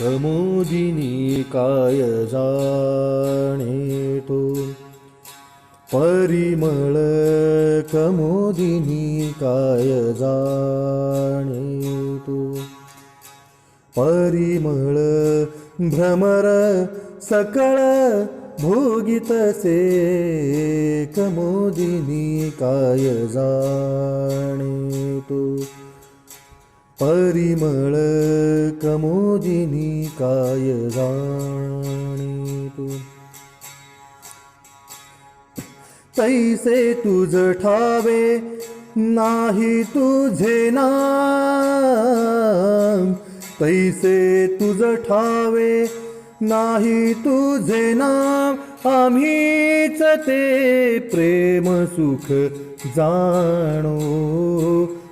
कमोदिनी काय जाणे तो परिमळ कमोदिनी काय जाणे तो परिमळ भ्रमर सकळ भोगितसे कमोदिनी काय जाणे तो परिमळ कमोदिनी काय जाणी तू तैसे तुझ ठावे नाही तुझे नाम. तैसे तुझ ठावे नाही तुझे नाम. आम्हीच ते प्रेम सुख जाणो.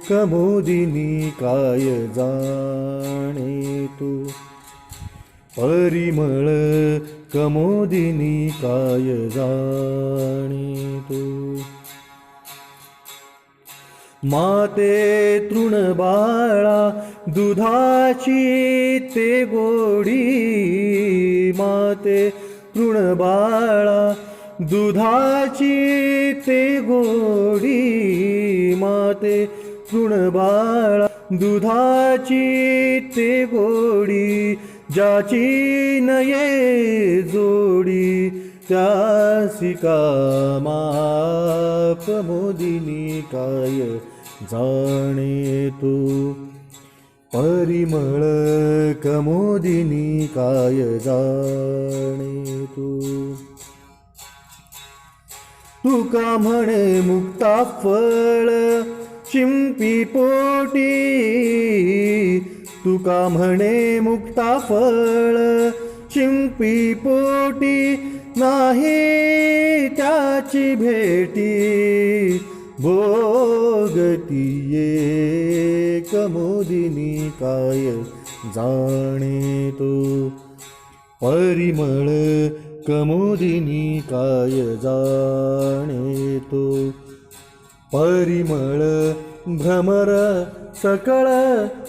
कमोदिनी काय जाणे तू परिमळ कमोदिनी काय जाणे तू माते तृणबाळा दुधाची ते गोडी. माते तृणबाळा दुधाची ते गोडी माते. तृणबाळा दुधाची ते गोडी ज्याची नये जोडी त्यासी कामा प्रमोदिनी काय जाणे तू? परिमळ कमोदिनी काय जाणे तू तुका म्हणे मुक्ता फळ चिंपी पोटी? तुका म्हणे मुक्ता फळ चिंपी पोटी? नाही त्याची भेटी भो गतीये कमोदिनी काय जाणे तो परिमळ कमोदिनी काय जाणे तो परिमळ भ्रमर सकळ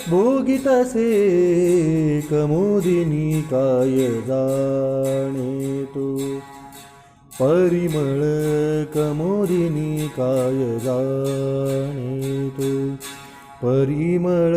भोगितसे कमोदिनी काय जाणे तो परिमळ कमोदिनी काय जाणे तो परिमळ